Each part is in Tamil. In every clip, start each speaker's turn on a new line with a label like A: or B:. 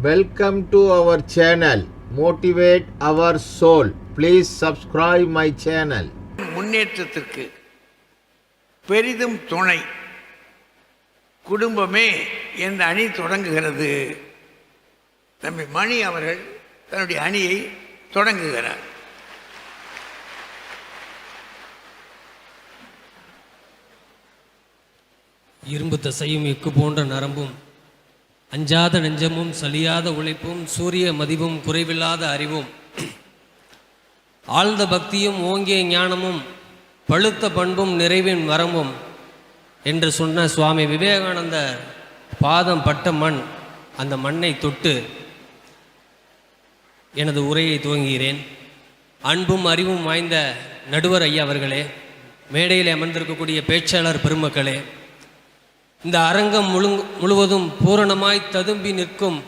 A: Welcome to our channel Motivate Our Soul. Please subscribe my channel.
B: முன்னேற்றத்திற்கு பெரிதும் துணை குடும்பமே என்ற அணி தொடங்குகிறது தம்பி மணி அவர்கள் தன்னுடைய அணியை தொடங்குகிறார்
C: இரும்பு தசையும் எக்கு போன்ற நரம்பும் அஞ்சாத நெஞ்சமும் சலியாத உழைப்பும் சூரிய மதிப்பும் குறைவில்லாத அறிவும். ஆழ்ந்த பக்தியும் ஓங்கிய ஞானமும் பழுத்த பண்பும் நிறைவின் வரமும் என்று சொன்ன சுவாமி விவேகானந்தர் பாதம் பட்ட மண் அந்த மண்ணை தொட்டு எனது உரையை துவங்குகிறேன். அன்பும் அறிவும் வாய்ந்த நடுவர் ஐயா அவர்களே மேடையில் அமர்ந்திருக்கக்கூடிய பேச்சாளர் பெருமக்களே இந்த அரங்கம் முழு முழுவதும் பூரணமாய் ததும்பி நிற்கும்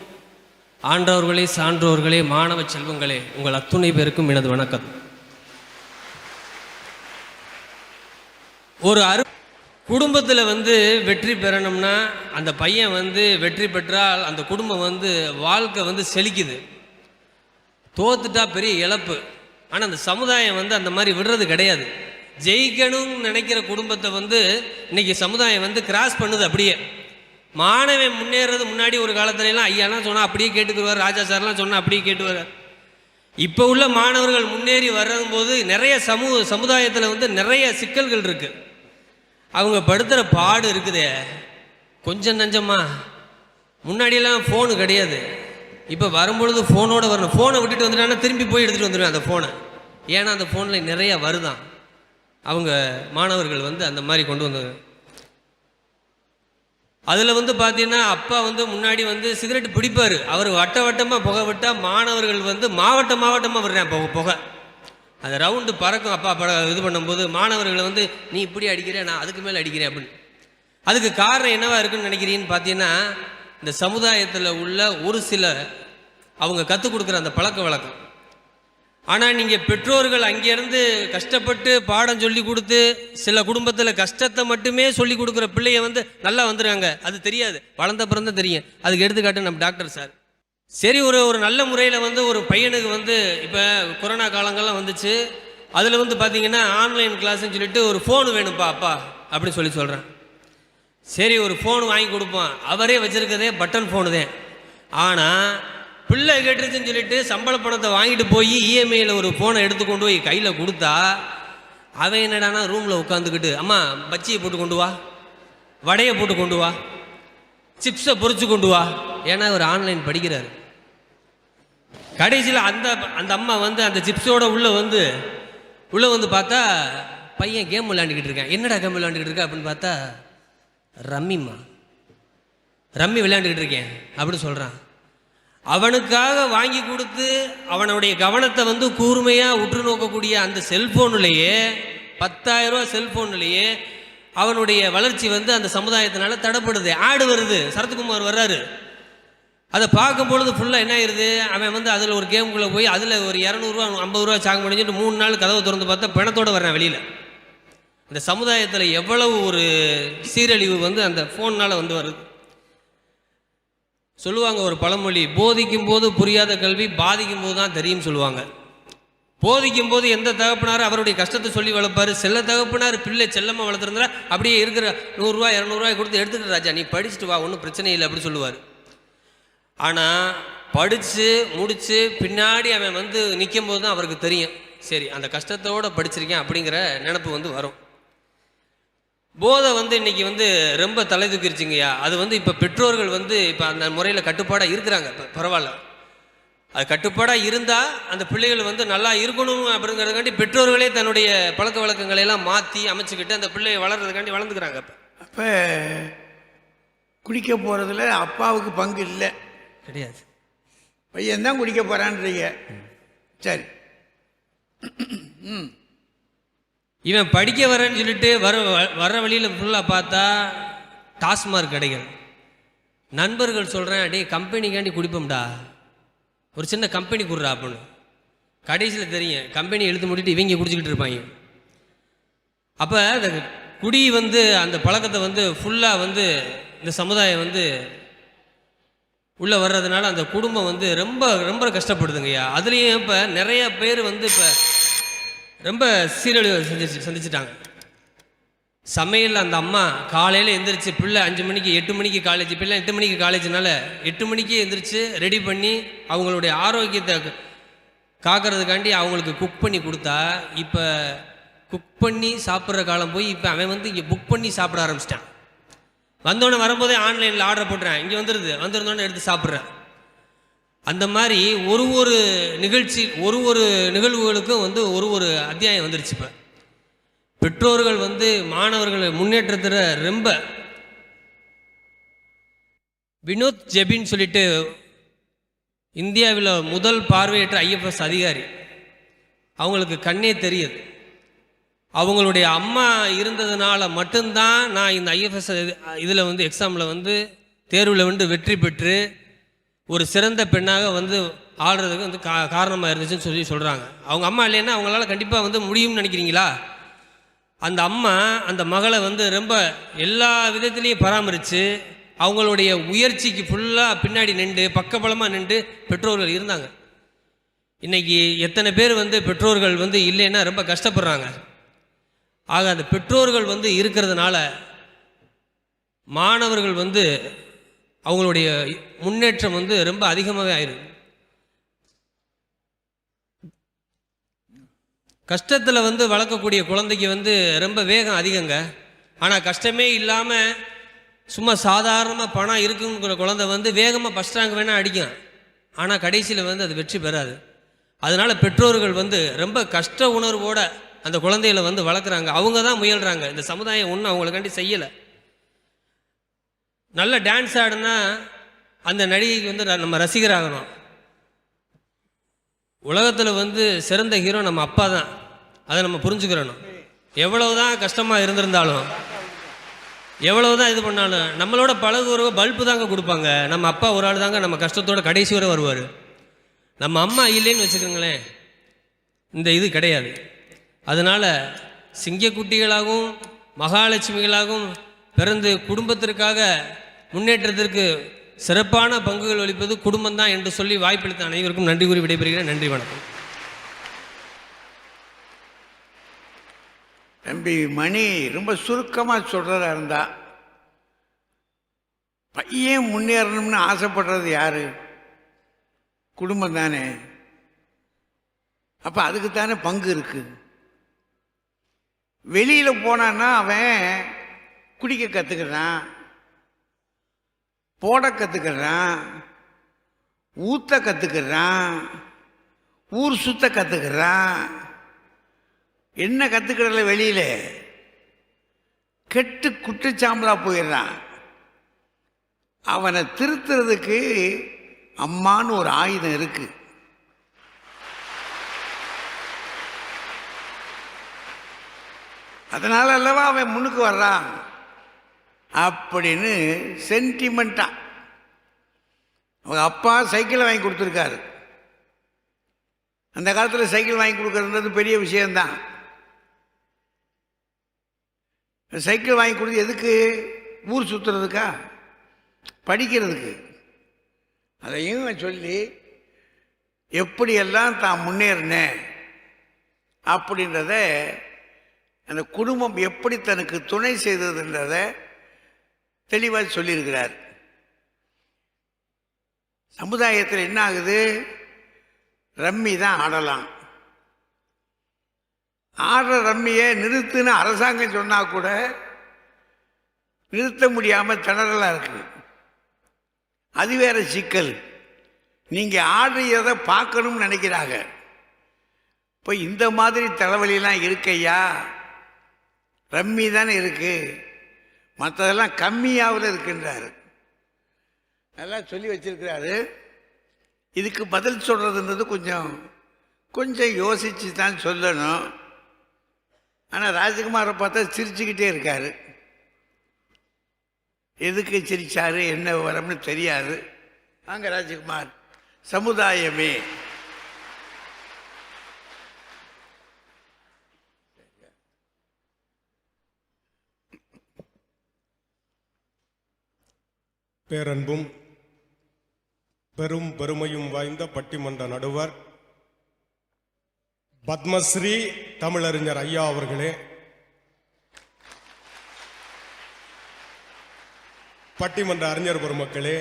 C: ஆண்டவர்களே சான்றோர்களே மாணவ செல்வங்களே உங்கள் அத்துணை பேருக்கும் எனது வணக்கம். ஒரு அரு குடும்பத்தில் வந்து வெற்றி பெறணும்னா அந்த பையன் வந்து வெற்றி பெற்றால் அந்த குடும்பம் வந்து வாழ்க்கை வந்து செழிக்குது. தோத்துட்டா பெரிய இழப்பு. ஆனால் அந்த சமுதாயம் வந்து அந்த மாதிரி விடுறது கிடையாது. ஜெயிக்கணும்னு நினைக்கிற குடும்பத்தை வந்து இன்னைக்கு சமுதாயம் வந்து கிராஸ் பண்ணுது அப்படியே. மாணவன் முன்னேறது முன்னாடி ஒரு காலத்துலலாம் ஐயாலாம் சொன்னால் அப்படியே கேட்டுக்குவார் ராஜா சார்லாம் சொன்னால் அப்படியே கேட்டுவார் இப்போ உள்ள மாணவர்கள் முன்னேறி வர்றம்போது நிறைய சமூக சமுதாயத்தில் வந்து நிறைய சிக்கல்கள் இருக்குது அவங்க படுத்துகிற பாடு இருக்குதே. கொஞ்சம் நஞ்சமா. முன்னாடியெல்லாம் ஃபோனு கிடையாது. இப்போ வரும்பொழுது ஃபோனோடு வரணும். ஃபோனை விட்டுட்டு வந்துட்டாங்கன்னா திரும்பி போய் எடுத்துகிட்டு வந்துடுவேன் அந்த ஃபோனை ஏன்னா அந்த ஃபோனில் நிறைய வருதான். அவங்க மாணவர்கள் வந்து அந்த மாதிரி கொண்டு வந்தாங்க அதில் வந்து பார்த்தீங்கன்னா அப்பா வந்து முன்னாடி வந்து சிகரெட் பிடிப்பார். அவர் வட்ட வட்டமாக புகை விட்டால் மாணவர்கள் வந்து மாவட்ட மாவட்டமாக விடுறேன் புகை புகை. அந்த ரவுண்டு பறக்கும். அப்பா பட இது பண்ணும்போது மாணவர்களை வந்து நீ இப்படி அடிக்கிற நான் அதுக்கு மேலே அடிக்கிறேன் அப்படின்னு. அதுக்கு காரணம் என்னவா இருக்குன்னு நினைக்கிறீன்னு பார்த்தீங்கன்னா இந்த சமுதாயத்தில் உள்ள ஒரு சில அவங்க கற்றுக் கொடுக்குற அந்த பழக்க வழக்கம். ஆனால் நீங்கள் பெற்றோர்கள் அங்கேருந்து கஷ்டப்பட்டு பாடம் சொல்லி கொடுத்து சில குடும்பத்தில் கஷ்டத்தை மட்டுமே சொல்லி கொடுக்குற பிள்ளைய வந்து நல்லா வந்துடுறாங்க அது தெரியாது. வளர்ந்த பிறந்த தெரியும். அதுக்கு எடுத்துக்காட்டு நம்ம டாக்டர் சார். சரி ஒரு ஒரு நல்ல முறையில் வந்து ஒரு பையனுக்கு வந்து இப்போ கொரோனா காலங்கள்லாம் வந்துச்சு. அதில் வந்து பார்த்தீங்கன்னா ஆன்லைன் கிளாஸ்ன்னு சொல்லிட்டு ஒரு ஃபோன் வேணும்ப்பா அப்பா அப்படின்னு சொல்லி சொல்கிறேன் சரி ஒரு ஃபோன் வாங்கி கொடுப்போம். அவரே வச்சுருக்கதே பட்டன் ஃபோனு தான். ஆனால் பிள்ளை கெட்டுருச்சுன்னு சொல்லிட்டு சம்பள பணத்தை வாங்கிட்டு போய் இஎம்ஐயில் ஒரு ஃபோனை எடுத்து கொண்டு போய் கையில் கொடுத்தா அவன் என்னடானா ரூமில் உட்காந்துக்கிட்டு அம்மா பச்சியை போட்டு கொண்டு வா வடையை போட்டு கொண்டு வா சிப்ஸை பொறிச்சு கொண்டு வா. ஏன்னா அவர் ஆன்லைன் படிக்கிறார். கடைசியில் அந்த அந்த அம்மா வந்து அந்த சிப்ஸோட உள்ளே வந்து உள்ளே வந்து பார்த்தா பையன் கேம் விளையாண்டுக்கிட்டு இருக்கான். என்னடா கேம் விளையாண்டுக்கிட்டு இருக்கா? அப்படின்னு பார்த்தா ரம்மிம்மா ரம்மி விளையாண்டுக்கிட்டு இருக்கேன் அப்படின்னு சொல்கிறான் அவனுக்காக வாங்கி கொடுத்து அவனுடைய கவனத்தை வந்து கூர்மையாக உற்று நோக்கக்கூடிய அந்த செல்ஃபோன்லேயே பத்தாயிரம் ரூபா செல்ஃபோன்லேயே அவனுடைய வளர்ச்சி வந்து அந்த சமுதாயத்தினால தடைப்படுது. ஆடு வருது. சரத்குமார் வர்றாரு. அதை பார்க்கும் பொழுது ஃபுல்லாக என்ன ஆயிருது? அவன் வந்து அதில் ஒரு கேமுக்குள்ளே போய் அதில் ஒரு இரநூறுவா ஐம்பது ரூபா சாங் முடிஞ்சிட்டு மூணு நாள் கதவை திறந்து பார்த்தா பிணத்தோடு வர்றான் வெளியில். இந்த சமுதாயத்தில் எவ்வளவு ஒரு சீரழிவு வந்து அந்த ஃபோன்னால் வந்து வருது. சொல்லுவாங்க ஒரு பழமொழி போதிக்கும் போது புரியாத கல்வி பாதிக்கும் போது தான் தெரியும் சொல்லுவாங்க. போதிக்கும் போது எந்த தகப்பனாரும் அவருடைய கஷ்டத்தை சொல்லி வளர்ப்பார்? செல்ல தகப்பனார் பிள்ளை செல்லமாக வளர்த்துருந்தா அப்படியே இருக்கிற நூறுரூவா இரநூறுவாய் கொடுத்து எடுத்துக்கிட்டு ராஜா நீ படிச்சுட்டு வா ஒன்றும் பிரச்சனை இல்லை அப்படின்னு சொல்லுவார். ஆனால் படித்து முடித்து பின்னாடி அவன் வந்து நிற்கும் போது தான் அவருக்கு தெரியும். சரி அந்த கஷ்டத்தோடு படிச்சிருக்கேன் அப்படிங்கிற நினப்பு வந்து வரும். போதை வந்து இன்னைக்கு வந்து ரொம்ப தலை தூக்கிருச்சுங்கய்யா. அது வந்து இப்போ பெற்றோர்கள் வந்து இப்போ அந்த முறையில் கட்டுப்பாடாக இருக்கிறாங்க. இப்போ பரவாயில்ல. அது கட்டுப்பாடாக இருந்தால் அந்த பிள்ளைகள் வந்து நல்லா இருக்கணும் அப்படிங்கிறதுக்காண்டி பெற்றோர்களே தன்னுடைய பழக்க வழக்கங்களை எல்லாம் மாற்றி அமைச்சுக்கிட்டு அந்த பிள்ளையை வளர்றதுக்காண்டி வளர்ந்துக்கிறாங்க இப்போ.
B: அப்போ குடிக்க போகிறதுல அப்பாவுக்கு பங்கு இல்லை.
C: கிடையாது.
B: பையன் தான் குடிக்க போகிறான்றீங்க சரி.
C: இவன் படிக்க வரேன்னு சொல்லிட்டு வர வர வழியில் ஃபுல்லாக பார்த்தா டாஸ்மார்க் கடைகள். நண்பர்கள் சொல்கிறேன் அடே கம்பெனிக்காண்டி குடிப்போம்டா. ஒரு சின்ன கம்பெனி கொடுறா அப்படின்னு கடைசியில் தெரியும் கம்பெனி எழுத்து முடிட்டு இவங்க குடிச்சிக்கிட்டு இருப்பாங்க. அப்போ அந்த குடி வந்து அந்த பழக்கத்தை வந்து ஃபுல்லாக வந்து இந்த சமுதாயம் வந்து உள்ளே வர்றதுனால அந்த குடும்பம் வந்து ரொம்ப ரொம்ப கஷ்டப்படுதுங்கய்யா. அதுலேயும் இப்போ நிறைய பேர் வந்து இப்போ ரொம்ப சீரழிவு சந்திச்சு சந்திச்சிட்டாங்க. சமையல் அந்த அம்மா காலையில் எந்திரிச்சு பிள்ளை அஞ்சு மணிக்கு எட்டு மணிக்கு காலேஜ் பிள்ளை எட்டு மணிக்கு காலேஜ்னால எட்டு மணிக்கு எந்திரிச்சு ரெடி பண்ணி அவங்களுடைய ஆரோக்கியத்தை காக்கிறதுக்காண்டி அவங்களுக்கு குக் பண்ணி கொடுத்தா இப்போ குக் பண்ணி சாப்பிட்ற காலம் போய் இப்போ அவன் வந்து இங்கே புக் பண்ணி சாப்பிட ஆரம்பிச்சிட்டான். வந்தோடனே வரும்போதே ஆன்லைனில் ஆர்டர் போட்டுறேன். இங்கே வந்துடுது வந்துருந்தோடனே எடுத்து சாப்பிட்றேன். அந்த மாதிரி ஒரு ஒரு நிகழ்ச்சி ஒரு ஒரு நிகழ்வுகளுக்கும் வந்து ஒரு ஒரு அத்தியாயம் வந்துருச்சு இப்போ. பெற்றோர்கள் வந்து மாணவர்களை முன்னேற்றத்தில் ரொம்ப வினோத் ஜெபின்னு சொல்லிட்டு இந்தியாவில் முதல் பார்வையற்ற ஐஎஃப்எஸ் அதிகாரி. அவங்களுக்கு கண்ணே தெரியுது. அவங்களுடைய அம்மா இருந்ததுனால மட்டும்தான் நான் இந்த ஐஎஃப்எஸ் இதில் வந்து எக்ஸாமில் வந்து தேர்வில் வந்து வெற்றி பெற்று ஒரு சிறந்த பெண்ணாக வந்து ஆடுறதுக்கு வந்து கா காரணமாக இருந்துச்சுன்னு சொல்லி சொல்கிறாங்க அவங்க அம்மா இல்லைன்னா அவங்களால கண்டிப்பாக வந்து முடியும்னு நினைக்கிறீங்களா? அந்த அம்மா அந்த மகளை வந்து ரொம்ப எல்லா விதத்துலேயும் பராமரித்து அவங்களுடைய உயர்ச்சிக்கு ஃபுல்லாக பின்னாடி நின்று பக்கபலமாக நின்று பெற்றோர்கள் இருந்தாங்க. இன்னைக்கு எத்தனை பேர் வந்து பெற்றோர்கள் வந்து இல்லைன்னா ரொம்ப கஷ்டப்படுறாங்க. ஆக அந்த பெற்றோர்கள் வந்து இருக்கிறதுனால மாணவர்கள் வந்து அவங்களுடைய முன்னேற்றம் வந்து ரொம்ப அதிகமாகவே ஆயிருக்கு கஷ்டத்தில் வந்து வளர்க்கக்கூடிய குழந்தைக்கு வந்து ரொம்ப வேகம் அதிகங்க. ஆனால் கஷ்டமே இல்லாமல் சும்மா சாதாரணமாக பணம் இருக்குங்கிற குழந்தை வந்து வேகமாக ஃபஸ்ட் ரேங்க் வேணால் அடிக்கும். ஆனால் கடைசியில் வந்து அது வெற்றி பெறாது. அதனால் பெற்றோர்கள் வந்து ரொம்ப கஷ்ட உணர்வோடு அந்த குழந்தைகளை வந்து வளர்க்குறாங்க. அவங்க தான் முயல்கிறாங்க இந்த சமுதாயம் ஒன்றும் அவங்களுக்காண்டி செய்யலை. நல்ல டான்ஸ் ஆடுனா அந்த நடிகைக்கு வந்து ர- நம்ம ரசிகராகணும். உலகத்தில் வந்து சிறந்த ஹீரோ நம்ம அப்பா தான். அதை நம்ம புரிஞ்சுக்கிறணும். எவ்வளவு தான் கஷ்டமாக இருந்திருந்தாலும் எவ்வளவு தான் இது பண்ணாலும் நம்மளோட பழகுறவ பல்பு தாங்க கொடுப்பாங்க. நம்ம அப்பா ஒரு ஆள் தாங்க நம்ம கஷ்டத்தோட கடைசி வரை வருவார். நம்ம அம்மா இல்லைன்னு வச்சுக்கோங்களேன் இந்த இது கிடையாது. அதனால் சிங்கக்குட்டிகளாகவும் மகாலட்சுமிகளாகவும் பிறந்து குடும்பத்திற்காக முன்னேற்றத்திற்கு சிறப்பான பங்குகள் அளிப்பது குடும்பம் தான் என்று சொல்லி வாய்ப்பளித்த அனைவருக்கும் நன்றி கூறி விடைபெறுகிறேன். நன்றி வணக்கம்.
B: தம்பி மணி ரொம்ப சுருக்கமாக சொல்கிறதா இருந்தா பையன் முன்னேறணும்னு ஆசைப்படுறது யாரு? குடும்பம் தானே. அப்போ அதுக்கு தானே பங்கு இருக்கு. வெளியில் போனான்னா அவன் குடிக்க கற்றுக்கிறான் போட கற்றுக்கிறான் ஊத்த கற்றுக்கிறான் ஊர் சுத்த கற்றுக்கிறான் என்ன கற்றுக்கிறல வெளியில்? கெட்டு குற்றச்சாம்பலா போயிடுறான். அவனை திருத்துறதுக்கு அம்மான்னு ஒரு ஆயுதம் இருக்கு. அதனால அல்லவா அவன் முன்னுக்கு வர்றான். அப்படின்னு சென்டிமெண்ட்டாக அவங்க அப்பா சைக்கிளை வாங்கி கொடுத்துருக்காரு. அந்த காலத்தில் சைக்கிள் வாங்கி கொடுக்கறது பெரிய விஷயந்தான் சைக்கிள் வாங்கி கொடுத்து எதுக்கு? ஊர் சுற்றுறதுக்கா படிக்கிறதுக்கு. அதையும் சொல்லி எப்படியெல்லாம் தான் முன்னேறினேன் அப்படின்றத அந்த குடும்பம் எப்படி தனக்கு துணை செய்ததுன்றதை தெளிவாக சொல்லியிருக்கிறார். சமுதாயத்தில் என்ன ஆகுது? ரம்மி தான் ஆடலாம். ஆடுற ரம்மியை நிறுத்துன்னு அரசாங்கம் சொன்னால் கூட நிறுத்த முடியாமல் திணறலாக இருக்கு. அது வேற சிக்கல். நீங்கள் ஆடுறதை பார்க்கணும்னு நினைக்கிறாங்க. இப்போ இந்த மாதிரி தலைவலிலாம் இருக்கையா ரம்மி தானே இருக்குது மற்றதெல்லாம் கம்மியாவில் இருக்கின்றார். நல்லா சொல்லி வச்சிருக்கிறாரு. இதுக்கு பதில் சொல்கிறதுன்றது கொஞ்சம் கொஞ்சம் யோசிச்சு தான் சொல்லணும். ஆனால் ராஜகுமாரை பார்த்தா சிரிச்சுக்கிட்டே இருக்கார். எதுக்கு சிரிச்சாரு என்ன வரம்னு தெரியாது. வாங்க ராஜகுமார் சமுதாயமே.
D: பேரன்பும் பெரும் பெருமையும் வாய்ந்த பட்டிமன்ற நடுவர் பத்மஸ்ரீ தமிழறிஞர் ஐயா அவர்களே. பட்டிமன்ற அறிஞர் பெருமக்களே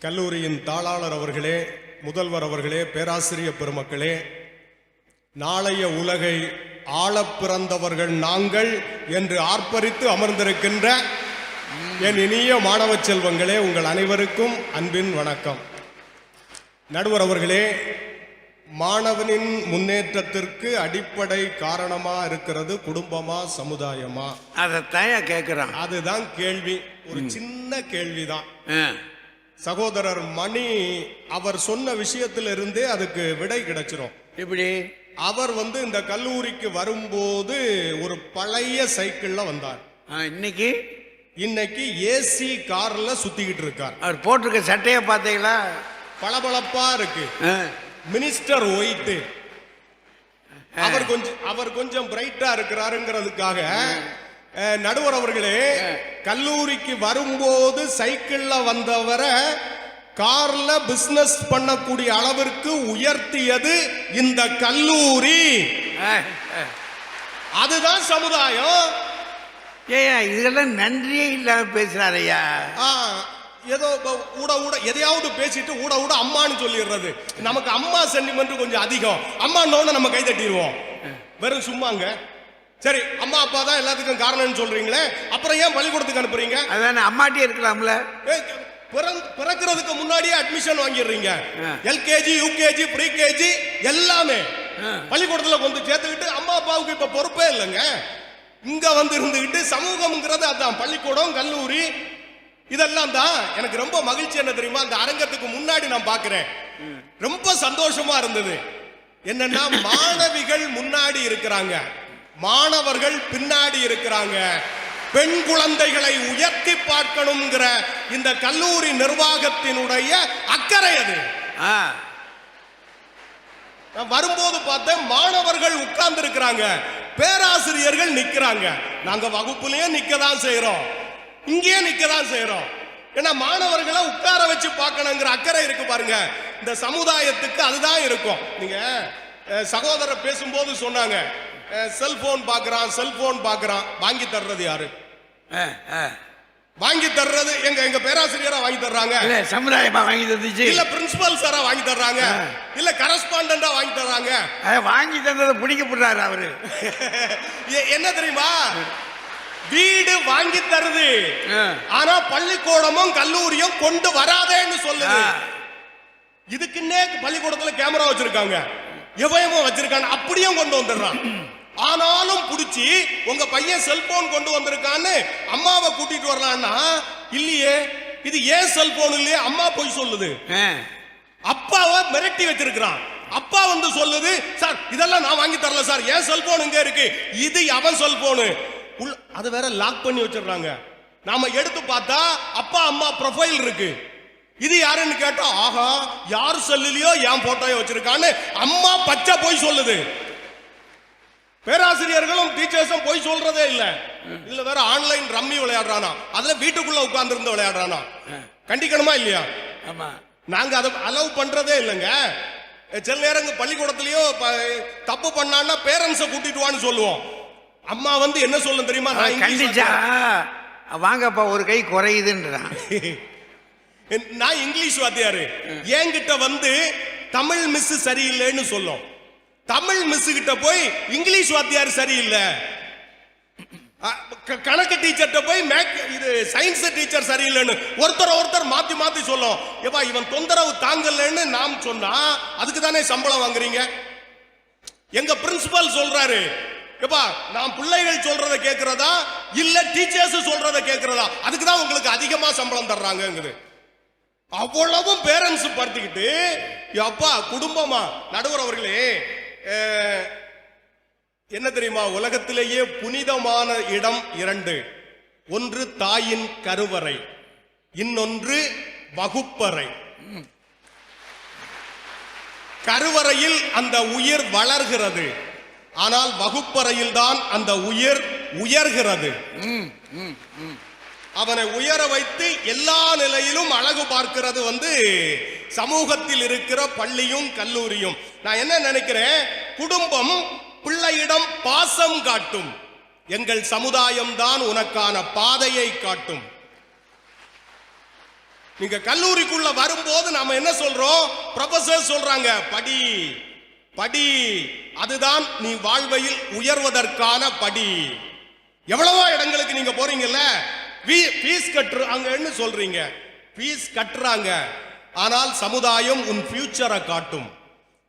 D: கல்லூரியின் தாளாளர் அவர்களே முதல்வர் அவர்களே பேராசிரியர் பெருமக்களே நாளைய உலகை ஆள பிறந்தவர்கள் நாங்கள் என்று ஆர்ப்பரித்து அமர்ந்திருக்கின்ற என் இனிய மாணவ செல்வங்களே உங்கள் அனைவருக்கும் அன்பின் வணக்கம். நடுவர் அவர்களே மாணவனின் முன்னேற்றத்திற்கு அடிப்படை காரணமா இருக்கிறது குடும்பமா சமுதாயமா?
B: அதைத்தான் கேட்குறான்
D: அதுதான் கேள்வி. ஒரு சின்ன கேள்விதான். சகோதரர் மணி அவர் சொன்ன விஷயத்திலிருந்தே அதுக்கு விடை கிடைச்சிரும்.
B: இப்படி
D: அவர் வந்து இந்த கல்லூரிக்கு வரும்போது ஒரு பழைய சைக்கிள்ல வந்தார்.
B: இன்னைக்கு?
D: இன்னைக்கு ஏசி கார்ல சுத்திக்கிட்டு இருக்கார்.
B: அவர் போட்டிருக்க சட்டையை பார்த்தீங்களா?
D: பளபளப்பா இருக்கு. மினிஸ்டர் ஒயிட் அவர் கொஞ்சம் அவர் கொஞ்சம் பிரைட்டா இருக்கிறாருங்கிறதுக்காக நடுவர் அவர்களே கல்லூரிக்கு வரும்போது சைக்கிள்ல வந்தவரை கார்ல பிசினஸ் பண்ணக்கூடிய அளவிற்கு உயர்த்தியது இந்த கல்லூரி. அதுதான் சமுதாயம்.
B: ஏய்யா இதெல்லாம் நன்றியே இல்லாம பேசுறாரு ஐயா
D: ஏதோ ஊட ஊட எதையாவது பேசிட்டு ஊட ஊட அம்மான்னு சொல்லிடுறது. நமக்கு அம்மா சென்டிமெண்ட் கொஞ்சம் அதிகம். அம்மா நம்ம கை தட்டிடுவோம். வெறும் சும்மாங்க. சரி அம்மா அப்பா தான் எல்லாத்துக்கும் காரணம்னு சொல்றீங்களே. அப்புறம் ஏன் பள்ளிக்கூடத்துக்கு அனுப்புறீங்க?
B: அதானே அம்மாட்டியே இருக்கலாம்ல.
D: ஏய், பிறக்கிறதுக்கு முன்னாடியே அட்மிஷன் வாங்கிடுறீங்க. எல்கேஜி யூகேஜி ப்ரீ கேஜி எல்லாமே. பள்ளிக்கூடத்துல கொண்டு சேர்த்துக்கிட்டு அம்மா அப்பாவுக்கு இப்ப பொறுப்பே இல்லைங்க. இங்க வந்து இருந்துகிட்டு சமூகம்ங்கிறது அதான். பள்ளிக்கூடம் கல்லூரி இதெல்லாம் தான். எனக்கு ரொம்ப மகிழ்ச்சி என்ன தெரியுமா? அந்த அரங்கத்துக்கு முன்னாடி நான் பாக்குறேன் ரொம்ப சந்தோஷமா இருந்தது. என்னன்னா மாணவிகள் முன்னாடி இருக்கிறாங்க. மாணவர்கள் பின்னாடி இருக்கிறாங்க. பெண் குழந்தைகளை உயர்த்தி பார்க்கணுங்கிற இந்த கல்லூரி நிர்வாகத்தினுடைய அக்கறை அது. வரும்போது பார்த்தேன் மாணவர்கள் உட்கார்ந்து இருக்கிறாங்க பேராசிரியர்கள் நிக்கிறாங்க. நாங்க வகுப்புலயே நிக்க தான் செய்யறோம் இங்கேயே நிக்க தான் செய்யறோம் ஏன்னா மாணவர்களை உட்கார வச்சு பார்க்கணுங்கிற அக்கறை இருக்கு பாருங்க. இந்த சமுதாயத்துக்கு அதுதான் இருக்கும். நீங்க சகோதரர் பேசும்போது சொன்னாங்க. செல்போன் பார்க்குறான் செல்போன் பார்க்குறான். வாங்கி தர்றது யாரு?
B: ஆ, ஆ.
D: வாங்கி தர்றது எங்க எங்க பேராசிரியரா வாங்கி தர்றாங்க.
B: இல்ல சமுதாயமா வாங்கி தந்துச்சு.
D: இல்ல பிரின்சிபல் சாரா வாங்கி தர்றாங்க. இல்ல கரஸ்பாண்டா வாங்கி தர்றாங்க.
B: வாங்கி தந்ததை பிடிக்கப்படுறாரு அவரு.
D: எ- என்ன தெரியுமா? வீடு வாங்கி தருது. ஆனா பள்ளிக்கூடமும் கல்லூரியும் கொண்டு வராதேன்னு சொல்லுது. இதுக்குன்னே பள்ளிக்கூடத்துல கேமரா வச்சிருக்காங்க. எவயமும் வச்சிருக்காங்க. அப்படியும் கொண்டு வந்துடுறான். ஆனாலும் புடிச்சு உங்க பையன் செல்போன் கொண்டு வந்திருக்கான்னு அம்மாவை கூட்டிட்டு வரலான்னா இல்லையே இது ஏன் செல்போன் இல்லையே? அம்மா போய் சொல்லுது. அப்பாவை மிரட்டி வச்சிருக்கிறான். அப்பா வந்து சொல்லுது சார் இதெல்லாம் நான் வாங்கி தரல சார். என் செல்போன் இங்க இருக்கு? இது அவன் செல்போனு. உள்ள அதை வேற லாக் பண்ணி வச்சிடுறாங்க. நாம எடுத்து பார்த்தா அப்பா அம்மா ப்ரொஃபைல் இருக்கு. இது யாருன்னு கேட்டா ஆஹா யார் செல்லுலயோ என் போட்டோயோ வச்சிருக்கான்னு? அம்மா பச்சை போய் சொல்லுது. பேராசிரியர்களும் டீச்சர்ஸும் போய் சொல்றதே இல்ல. இல்ல வேற ஆன்லைன் ரம்மி விளையாடுறானா. அதுல வீட்டுக்குள்ள உட்கார்ந்து இருந்து விளையாடுறானா கண்டிக்கணுமா இல்லையா?
B: ஆமா.
D: நாங்க அதை அலோவ் பண்றதே இல்லைங்க. சில நேரங்க பள்ளிக்கூடத்திலயோ தப்பு பண்ணான்னா பேரண்ட்ஸை கூட்டிட்டு வான்னு சொல்லுவோம். அம்மா வந்து என்ன சொல்லும் தெரியுமா?
B: கண்டிச்சா. வாங்கப்பா ஒரு கை குறையுதுன்றான்.
D: நான் இங்கிலீஷ் வாத்தியாரு. என்கிட்ட வந்து தமிழ் மிஸ் சரியில்லைன்னு சொல்லும். தமிழ் மிஸ் கிட்ட போய் இங்கிலீஷ் வாத்தியார் சரியில்லை. க- கணக்கு டீச்சர்கிட்ட போய் மேக் இது சயின்ஸ் டீச்சர் சரியில்லைன்னு ஒருத்தர் ஒருத்தர் மாத்தி மாத்தி சொல்லும். ஏப்பா இவன் தொந்தரவு தாங்கலன்னு நாம் சொன்னா அதுக்கு தானே சம்பளம் வாங்குறீங்க? எங்க பிரின்சிபால் சொல்றாரு ஏப்பா நான் பிள்ளைகள் சொல்றதை கேட்கிறதா இல்ல டீச்சர்ஸ் சொல்றதை கேட்கிறதா அதுக்கு தான் உங்களுக்கு அதிகமா சம்பளம் தர்றாங்கங்குது. அவ்வளவும் பேரண்ட்ஸ் படுத்திக்கிட்டு அப்பா குடும்பமா நடுவர் அவர்களே என்ன தெரியுமா? உலகத்திலேயே புனிதமான இடம் இரண்டு. ஒன்று தாயின் கருவறை இன்னொன்று வகுப்பறை. கருவறையில் அந்த உயிர் வளர்கிறது. ஆனால் வகுப்பறையில் தான் அந்த உயிர் உயர்கிறது. அவனை உயர வைத்து எல்லா நிலையிலும் அழகு பார்க்கிறது வந்து சமூகத்தில் இருக்கிற பள்ளியும் கல்லூரியும். நான் என்ன நினைக்கிறேன்? குடும்பம் பிள்ளையிடம் பாசம் காட்டும். எங்கள் சமுதாயம் தான் உனக்கான பாதையை காட்டும். நீங்க கல்லூரிக்குள்ள வரும்போது நாம என்ன சொல்றோம்? ப்ரொஃபசர் சொல்றாங்க படி படி அதுதான் நீ வாழ்வையில் உயர்வதற்கான படி. எவ்வளவோ இடங்களுக்கு நீங்க போறீங்கல்ல? ஃபீஸ் கட்டுறாங்கன்னு சொல்றீங்க. ஃபீஸ் கட்டுறாங்க. ஆனால் சமுதாயம் உன் ஃபியூச்சரை காட்டும்.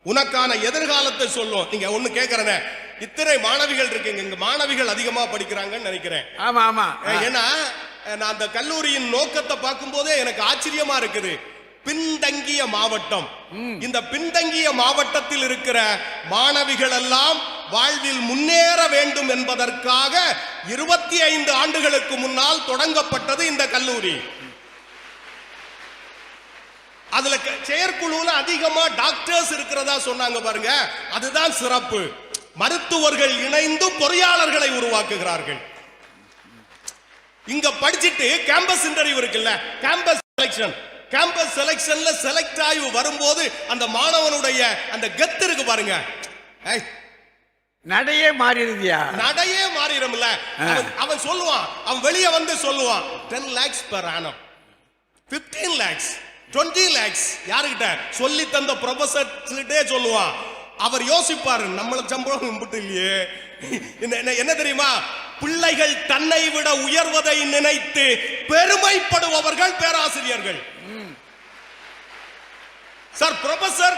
D: உனக்கான எதிர்காலத்தை சொல்லும். நீங்க ஒண்ணு கேக்குறேனே. இத்தனை மாணவிகள் இருக்கீங்க. இங்க மாணவிகள் அதிகமா படிக்கிறாங்கன்னு நினைக்கிறேன்.
B: ஆமா ஆமா.
D: ஏன்னா நான் அந்த கல்லூரியின் நோக்கத்தை பார்க்கும்போதே எனக்கு ஆச்சரியமா இருக்குது. பின்தங்கிய மாவட்டம். இந்த பின்தங்கிய மாவட்டத்தில் இருக்கிற மாணவிகள் எல்லாம் வாழ்வில் முன்னேற வேண்டும் என்பதற்காக இருபத்தி ஐந்து ஆண்டுகளுக்கு முன்னால் தொடங்கப்பட்டது இந்த கல்லூரி. அதுல செயற்குழுல அதிகமா டாக்டர்ஸ் இருக்கிறதா சொன்னாங்க பாருங்க. அதுதான் சிறப்பு. மருத்துவர்கள் இணைந்து பொறியாளர்களை உருவாக்குகிறார்கள். இங்க படிச்சிட்டு கேம்பஸ் இன்டர்வியூ இருக்குல்ல கேம்பஸ் செலெக்ஷன் கேம்பஸ் செலெக்ஷன்ல செலக்ட் ஆகி வரும்போது அந்த மாணவனுடைய அந்த கெத்து இருக்கு பாருங்க.
B: நடையே மாறிடுதியா?
D: நடையே மாறிடும்ல. அவன் சொல்லுவான் அவன் வெளியே வந்து சொல்லுவான் ten lakhs per annum fifteen lakhs twenty lakhs யாருகிட்ட சொல்லி தந்த ப்ரொஃபசர்கிட்டே சொல்லுவான். அவர் யோசிப்பாரு நம்மள சம்பளம் இம்புட்டு இல்லையே. என்ன தெரியுமா? பிள்ளைகள் தன்னை விட உயர்வதை நினைத்து பெருமைப்படுபவர்கள் பேராசிரியர்கள். சார் ப்ரொஃபசர்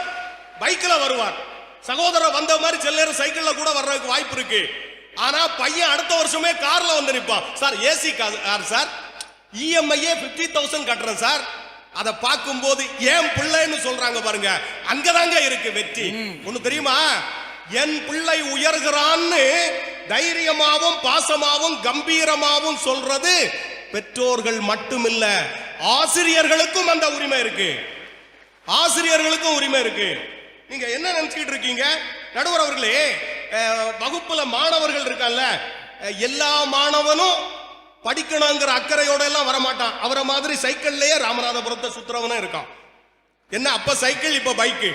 D: பைக்கில் வருவார். சகோதரர் வந்த மாதிரி சில நேரம் சைக்கிளில் கூட வர்றதுக்கு வாய்ப்பு இருக்கு. ஆனா பையன் அடுத்த வருஷமே கார்ல வந்து நிற்பான். சார் ஏசி கார் சார் இஎம்ஐயே பிப்டி தௌசண்ட் கட்டுறேன் சார். அதை பார்க்கும்போது ஏன் பிள்ளைன்னு சொல்றாங்க பாருங்க. அங்கதாங்க இருக்கு வெற்றி. ஒண்ணு தெரியுமா? என் பிள்ளை உயர்கிறான்னு தைரியமாவும் பாசமாவும் கம்பீரமாவும் சொல்றது பெற்றோர்கள் மட்டுமில்ல. ஆசிரியர்களுக்கும் அந்த உரிமை இருக்கு. ஆசிரியர்களுக்கும் உரிமை இருக்கு. நீங்க என்ன நினைச்சுக்கிட்டு இருக்கீங்க? நடுவர் அவர்களே வகுப்புல மாணவர்கள் இருக்கான்ல எல்லா மாணவனும் படிக்கணுங்கிற அக்கறையோட எல்லாம் வரமாட்டான். அவரை மாதிரி சைக்கிள்லயே ராமநாதபுரத்தை சுத்துறவனும் இருக்கான். என்ன அப்ப சைக்கிள் இப்ப பைக்கு?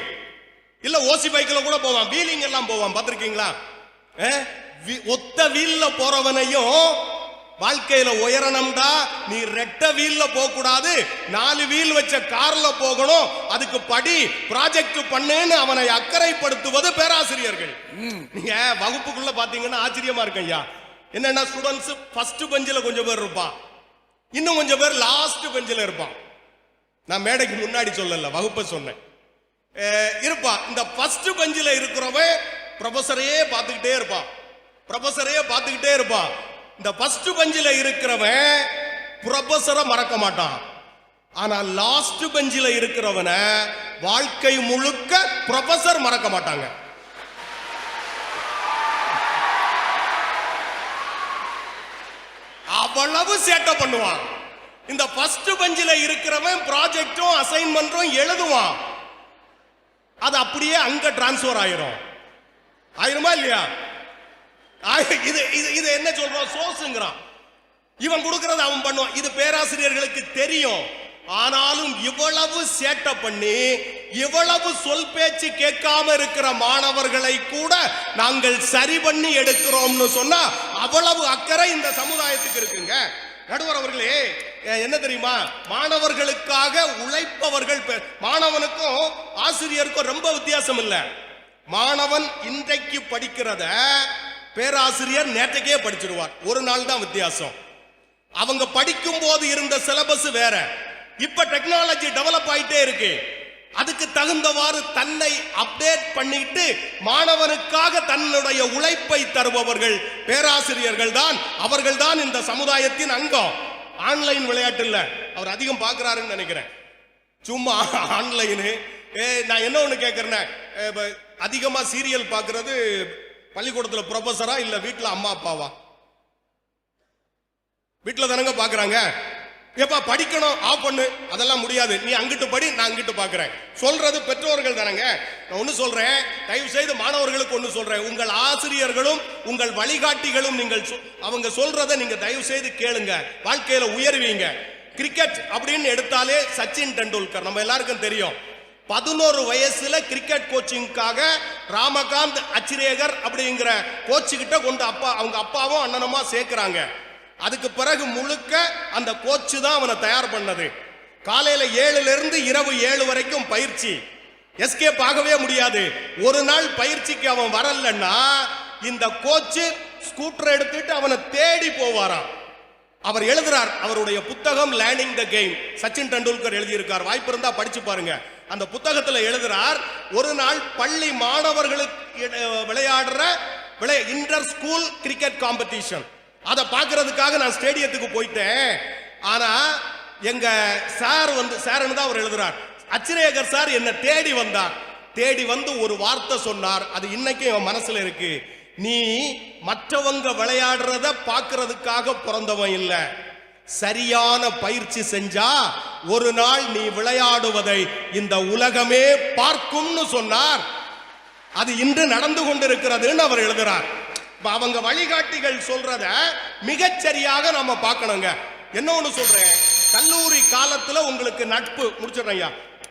D: இல்ல ஓசி பைக்கில் கூட போவான் வீலிங் எல்லாம் போவான் பார்த்துருக்கீங்களா? ஒத்த வீல்ல போறவனையும் வாழ்க்கையில உயரணும்டா நீ ரெட்ட வீல்ல போக கூடாது நாலு வீல் வச்ச கார்ல போகணும். அதுக்கு படி ப்ராஜெக்ட் பண்ணுன்னு அவனை அக்கறைப்படுத்துவது பேராசிரியர்கள். நீங்க வகுப்புக்குள்ள பாத்தீங்கன்னா ஆச்சரியமா இருக்கு ஐயா. என்னன்னா ஸ்டூடெண்ட்ஸ் ஃபர்ஸ்ட் பெஞ்சில் கொஞ்சம் பேர் இருப்பான். இன்னும் கொஞ்சம் பேர் லாஸ்ட் பெஞ்சில் இருப்பான். நான் மேடைக்கு முன்னாடி சொல்லல வகுப்பை சொன்னேன். அஹ் இருப்பான் இந்த ஃபர்ஸ்ட் பெஞ்சில் இருக்கிறவன் ப்ரொஃபஸரையே பார்த்துக்கிட்டே இருப்பான். ப்ரொஃபஸரையே பார்த்துக்கிட்டே இருப்பான். இந்த ஃபர்ஸ்ட் பெஞ்சில் இருக்கிறவன் ப்ரொஃபஸரை மறக்க மாட்டான். ஆனால் லாஸ்ட் பெஞ்சில் இருக்கிறவனை வாழ்க்கை முழுக்க ப்ரொஃபஸர் மறக்க மாட்டாங்க. அவ்வளவு சேட்டை பண்ணுவான். இந்த ஃபர்ஸ்ட் பெஞ்சில் இருக்கிறவன் ப்ராஜெக்டும் அசைன்மெண்ட்டும் எழுதுவான். அது அப்படியே அங்க டிரான்ஸ்ஃபர் ஆயிரும். ஆயிருமா இல்லையா? இது இது இது என்ன சொல்றான்? சோசுங்கிறான். இவன் கொடுக்கறது அவன் பண்ணுவான். இது பேராசிரியர்களுக்கு தெரியும். ஆனாலும் இவ்வளவு சேட்டை பண்ணி இவ்வளவு சொல் பேச்சு கேட்காம இருக்கிற மாணவர்களை கூட நாங்கள் சரி பண்ணி எடுக்கிறோம்னு சொன்னா அவ்வளவு அக்கறை இந்த சமுதாயத்துக்கு இருக்குங்க. நடுவர் அவர்களே என்ன தெரியுமா? மாணவர்களுக்காக உழைப்பவர்கள் பெ- மாணவனுக்கும் ஆசிரியருக்கும் ரொம்ப வித்தியாசம் இல்லை. மாணவன் இன்றைக்கு படிக்கிறத பேராசிரியர் நேற்றைக்கே படிச்சிருவார். ஒரு நாள் தான் வித்தியாசம். அவங்க படிக்கும் போது இருந்த சிலபஸ் வேற. இப்ப டெக்னாலஜி டெவலப் ஆயிட்டே இருக்கு. அதுக்கு தகுந்தவாறு தன்னை அப்டேட் பண்ணிட்டு மாணவனுக்காக தன்னுடைய உழைப்பை தருபவர்கள் பேராசிரியர்கள் தான். அவர்கள் தான் இந்த சமுதாயத்தின் அங்கம். ஆன்லைன் விளையாட்டு இல்ல. அவர் அதிகம் பார்க்கறாருன்னு நினைக்கிறேன். சும்மா ஆன்லைனு ஏ. நான் என்ன ஒன்று கேட்குறேன் அதிகமாக சீரியல் பார்க்கறது பள்ளிக்கூடத்தில் ப்ரொஃபஸரா இல்லை வீட்டில் அம்மா அப்பாவா? வீட்டில் தானங்க பார்க்குறாங்க ஏப்பா படிக்கணும் ஆஃப் பண்ணு. அதெல்லாம் முடியாது. நீ அங்கிட்டு படி நான் அங்கிட்டு பார்க்கறேன் சொல்றது பெற்றோர்கள் தானங்க? நான் ஒன்று சொல்றேன் தயவு செய்து மாணவர்களுக்கு ஒன்று சொல்றேன். உங்கள் ஆசிரியர்களும் உங்கள் வழிகாட்டிகளும் நீங்கள் சொ- அவங்க சொல்றதை நீங்க தயவு செய்து கேளுங்க. வாழ்க்கையில உயர்வீங்க. கிரிக்கெட் அப்படின்னு எடுத்தாலே சச்சின் டெண்டுல்கர். நம்ம எல்லாருக்கும் தெரியும். பதினோரு வயசுல கிரிக்கெட் கோச்சிங்காக ராமகாந்த் அச்சிரேகர் அப்படிங்கிற கோச்சு கிட்ட கொண்டு அப்பா அவங்க அப்பாவும் அண்ணனுமா சேர்க்கிறாங்க. அதுக்கு பிறகு முழுக்க அந்த கோச்சு தான் அவனை தயார் பண்ணது. காலையில ஏழுல இருந்து இரவு ஏழு வரைக்கும் பயிற்சி. எஸ்கேப் ஆகவே முடியாது. ஒரு நாள் பயிற்சிக்கு அவன் வரலன்னா இந்த கோச்சு ஸ்கூட்டர் எடுத்துட்டு அவனை தேடி போவாராம். அவர் எழுதுறார் அவருடைய புத்தகம் learning the game Sachin Tendulkar எழுதியிருக்கார். வாய்ப்பு இருந்தா படிச்சு பாருங்க. அந்த புத்தகத்துல எழுதுறார் ஒரு நாள் பள்ளி மாணவர்களுக்கு விளையாடுற விளை இன்டர் ஸ்கூல் கிரிக்கெட் காம்படிஷன் அதை பார்க்கறதுக்காக நான் ஸ்டேடியத்துக்கு போயிட்டேன். ஆனா எங்க சார் வந்து சார்னு தான் அவர் எழுதுறார். அச்சிரேகர் சார் என்னை தேடி வந்தார். தேடி வந்து ஒரு வார்த்தை சொன்னார். அது இன்னைக்கும் என் மனசுல இருக்கு. நீ மற்றவங்க விளையாடுறத பார்க்கறதுக்காக பிறந்தவன் இல்லை. சரியான பயிற்சி செஞ்சா ஒரு நாள் நீ விளையாடுவதை இந்த உலகமே பார்க்கும்னு சொன்னார். அது இன்று நடந்து கொண்டிருக்கிறதுன்னு அவர் எழுதுறார். அவங்க வழிகாட்டிகள் சொல்றத மிகச்சரியாக நம்ம பார்க்கணுங்க. என்ன ஒண்ணு சொல்றேன்? கல்லூரி காலத்துல உங்களுக்கு நட்பு முடிச்சிடுறேன் ஐயா.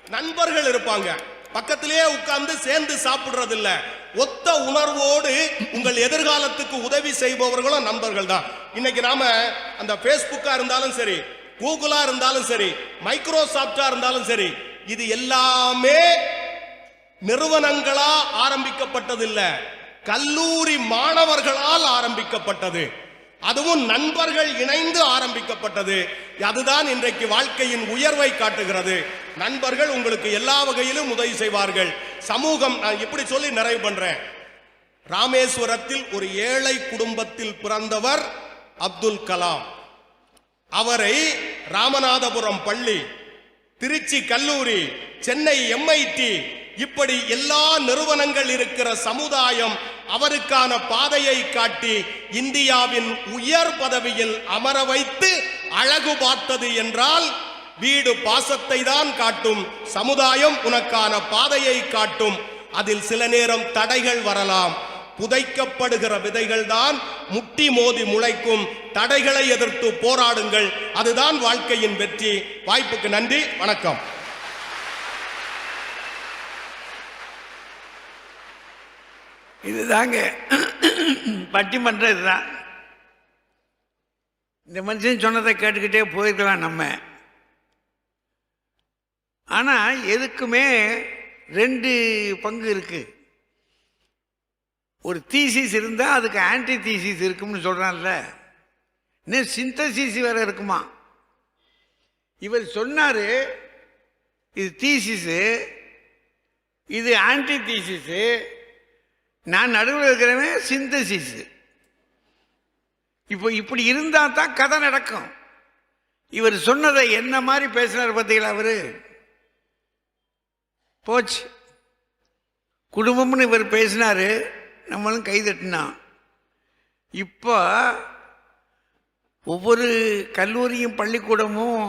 D: நண்பர்கள் இருப்பாங்க. பக்கத்திலேயே உட்கார்ந்து சேர்ந்து சாப்பிடுறது இல்ல ஒத்த உணர்வோடு உங்கள் எதிர்காலத்துக்கு உதவி செய்பவர்களும் நண்பர்கள் தான். இன்னைக்கு நாம அந்த Facebookஆ இருந்தாலும் சரி கூகுளா இருந்தாலும் சரி மைக்ரோசாப்டா இருந்தாலும் சரி இது எல்லாமே நிறுவனங்களா ஆரம்பிக்கப்பட்டதில்லை. கல்லூரி மாணவர்களால் ஆரம்பிக்கப்பட்டது. அதுவும் நண்பர்கள் இணைந்து ஆரம்பிக்கப்பட்டது. அதுதான் இன்றைக்கு வாழ்க்கையின் உயர்வை காட்டுகிறது. நண்பர்கள் உங்களுக்கு எல்லா வகையிலும் உதவி செய்வார்கள். சமூகம் நான் இப்படி சொல்லி நிறைவு பண்றேன். ராமேஸ்வரத்தில் ஒரு ஏழை குடும்பத்தில் பிறந்தவர் அப்துல் கலாம். அவரை ராமநாதபுரம் பள்ளி திருச்சி கல்லூரி சென்னை எம்ஐடி இப்படி எல்லா நிறுவனங்கள் இருக்கிற சமுதாயம் அவருக்கான பாதையை காட்டி இந்தியாவின் உயர் பதவியில் அமர வைத்து அழகு பார்த்தது என்றால் வீடு பாசத்தை தான் காட்டும் சமுதாயம் உனக்கான பாதையை காட்டும். அதில் சில நேரம் தடைகள் வரலாம். புதைக்கப்படுகிற விதைகள் தான் முட்டி மோதி முளைக்கும் தடைகளை எதிர்த்து போராடுங்கள். அதுதான் வாழ்க்கையின் வெற்றி. வாய்ப்புக்கு நன்றி. வணக்கம்.
B: இதுதாங்க. பட்டிமன்றம் இதுதான். இந்த மனுஷன் சொன்னதை கேட்டுக்கிட்டே போயிருக்கலாம் நம்ம. ஆனால் எதுக்குமே ரெண்டு பங்கு இருக்குது ஒரு தீசிஸ் இருந்தால் அதுக்கு ஆன்டி தீசிஸ் இருக்கும்னு சொல்கிறான்ல இன்னும் சிந்தசிஸ் வேறு இருக்குமா? இவர் சொன்னார் இது தீசிஸு இது ஆன்டி தீசிஸு நான் நடுவில் இருக்கிறவன் சிந்தசிஸு இப்போ இப்படி இருந்தால் தான் கதை நடக்கும். இவர் சொன்னதை என்ன மாதிரி பேசினார் பார்த்தீங்களா அவர்? போச்சு. குடும்பம்னு இவர் பேசினாரு. நம்மளும் கை தட்டினான் இப்போ ஒவ்வொரு கல்லூரியும் பள்ளிக்கூடமும்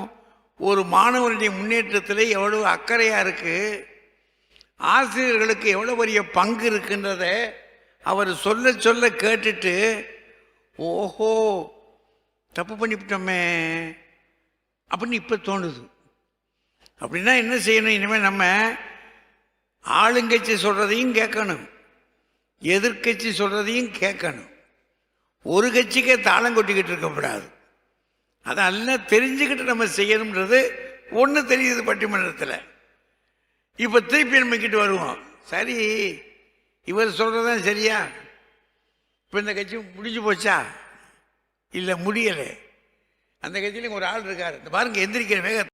B: ஒரு மாணவனுடைய முன்னேற்றத்தில் எவ்வளவு அக்கறையாக இருக்குது ஆசிரியர்களுக்கு எவ்வளோ பெரிய பங்கு இருக்குன்றத அவர் சொல்ல சொல்ல கேட்டுட்டு ஓஹோ தப்பு பண்ணிவிட்டோமே அப்படின்னு இப்போ தோணுது. அப்படின்னா என்ன செய்யணும்? இனிமேல் நம்ம ஆளுங்கட்சி சொல்கிறதையும் கேட்கணும். எதிர்க்கட்சி சொல்கிறதையும் கேட்கணும். ஒரு கட்சிக்கே தாளம் கொட்டிக்கிட்டு இருக்கக்கூடாது. அதெல்லாம் தெரிஞ்சுக்கிட்டு நம்ம செய்யணுன்றது ஒன்று தெரியுது பட்டிமன்றத்தில். இப்போ திருப்பி நம்ம கிட்ட வருவோம். சரி இவர் சொல்கிறதான் சரியா? இப்போ இந்த கட்சி முடிஞ்சு போச்சா? இல்லை முடியலை. அந்த கட்சியில் ஒரு ஆள் இருக்கார். இந்த பாருங்க எந்திரிக்கிற வேக